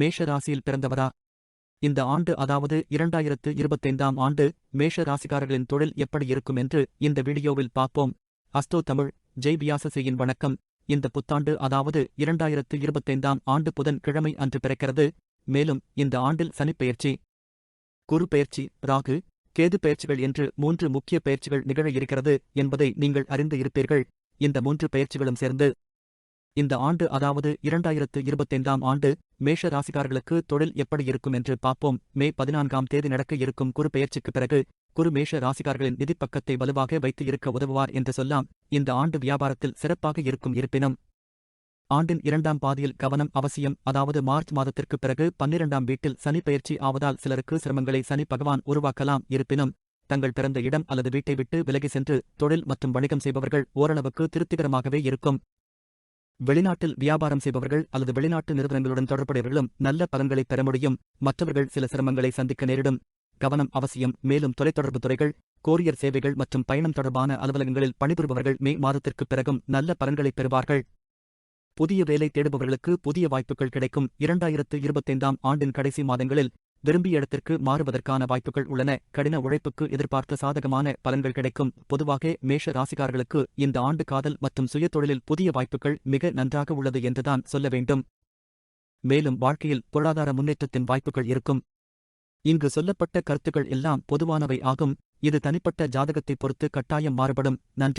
மேஷ ராசியில் பிறந்தவரா? இந்த ஆண்டு அதாவது இரண்டாயிரத்து இருபத்தைந்தாம் ஆண்டு மேஷ ராசிக்காரர்களின் தொழில் எப்படி இருக்கும் என்று இந்த வீடியோவில் பார்ப்போம். அஸ்தோ தமிழ் ஜெய் வியாசசியின் வணக்கம். இந்த புத்தாண்டு அதாவது இரண்டாயிரத்து இருபத்தைந்தாம் ஆண்டு புதன் கிழமை அன்று பிறக்கிறது. மேலும் இந்த ஆண்டில் சனிப்பெயர்ச்சி குரு பெயர்ச்சி ராகு கேது பெயர்ச்சிகள் என்று மூன்று முக்கிய பெயர்ச்சிகள் நிகழ இருக்கிறது என்பதை நீங்கள் அறிந்து இருப்பீர்கள். இந்த மூன்று பெயர்ச்சிகளும் சேர்ந்து இந்த ஆண்டு அதாவது இரண்டாயிரத்து இருபத்தைந்தாம் ஆண்டு மேஷ ராசிக்காரர்களுக்கு தொழில் எப்படி இருக்கும் என்று பார்ப்போம். மே பதினான்காம் தேதி நடக்க இருக்கும் குரு பெயர்ச்சிக்கு பிறகு குரு மேஷ ராசிக்காரர்களின் நிதிப்பக்கத்தை வலுவாக வைத்து இருக்க உதவுவார் என்று சொல்லாம். இந்த ஆண்டு வியாபாரத்தில் சிறப்பாக இருக்கும் இருப்பினும் ஆண்டின் இரண்டாம் பாதியில் கவனம் அவசியம். அதாவது மார்ச் மாதத்திற்கு பிறகு பன்னிரண்டாம் வீட்டில் சனி பயிற்சி ஆவதால் சிலருக்கு சிரமங்களை சனி பகவான் உருவாக்கலாம். இருப்பினும் தங்கள் பிறந்த இடம் அல்லது வீட்டை விட்டு விலகி சென்று தொழில் மற்றும் வணிகம் செய்பவர்கள் ஓரளவுக்கு திருப்திகரமாகவே இருக்கும். வெளிநாட்டில் வியாபாரம் செய்பவர்கள் அல்லது வெளிநாட்டு நிறுவனங்களுடன் தொடர்புடையவர்களும் நல்ல பலன்களை பெற முடியும். மற்றவர்கள் சில சிரமங்களை சந்திக்க நேரிடும். கவனம் அவசியம். மேலும் தொலைத்தொடர்பு துறைகள் கோரியர் சேவைகள் மற்றும் பயணம் தொடர்பான அலுவலகங்களில் பணிபுரிபவர்கள் மே மாதத்திற்குப் பிறகும் நல்ல பலன்களை பெறுவார்கள். புதிய வேலை தேடுபவர்களுக்கு புதிய வாய்ப்புகள் கிடைக்கும். இரண்டாயிரத்து இருபத்தைந்தாம் ஆண்டின் கடைசி மாதங்களில் விரும்பிய இடத்திற்கு மாறுவதற்கான வாய்ப்புகள் உள்ளன. கடின உழைப்புக்கு எதிர்பார்த்த சாதகமான பலன்கள் கிடைக்கும். பொதுவாக மேஷ ராசிக்காரர்களுக்கு இந்த ஆண்டு காதல் மற்றும் சுயதொழிலில் புதிய வாய்ப்புகள் மிக நன்றாக உள்ளது என்றுதான் சொல்ல வேண்டும். மேலும் வாழ்க்கையில் பொருளாதார முன்னேற்றத்தின் வாய்ப்புகள் இருக்கும். இங்கு சொல்லப்பட்ட கருத்துக்கள் எல்லாம் பொதுவானவை ஆகும். இது தனிப்பட்ட ஜாதகத்தை பொறுத்து கட்டாயம் மாறுபடும். நன்றி.